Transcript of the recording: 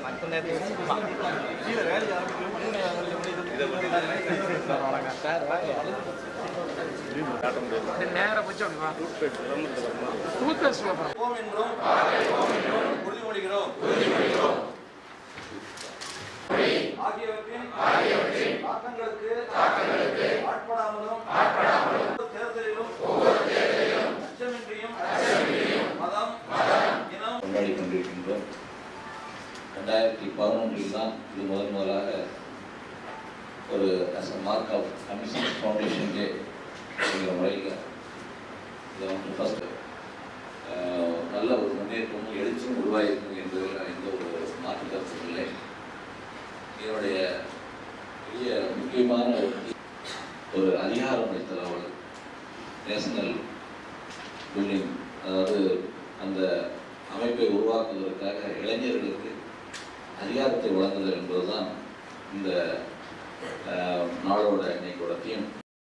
அடுத்த நேரத்தில் நேரம் வச்சு அப்படி வா டூத் பேஸ்ட் போகிறோம் போம் என்றும் உறுதிமொழிகிறோம் ஆகியவற்றின் தேர்தலிலும் அச்சமின்றியும் மதம் இனம் கொண்டாடி கொண்டிருக்கின்றோம் ரெண்டாயிரத்தி பதினொன்றில் தான் இது முதன் முதலாக ஒரு as a mark of commission foundation day அப்படிங்கிற முறையில் இதை வந்து ஃபஸ்ட்டு நல்ல ஒரு முன்னேற்றமும் எழுச்சியும் உருவாயிருக்கும் என்பதில் எந்த ஒரு மாற்று கருத்தும் இல்லை. இதனுடைய பெரிய முக்கியமான ஒரு ஒரு அதிகாரம் அளித்தல் அவள். நேஷனல் பில்டிங் அதாவது அந்த அமைப்பை உருவாக்குவதற்காக இளைஞர்களுக்கு அதிகாரத்தை வழங்குதல் என்பதுதான் இந்த அஹ், நாளோட இன்னைக்கோட தீம்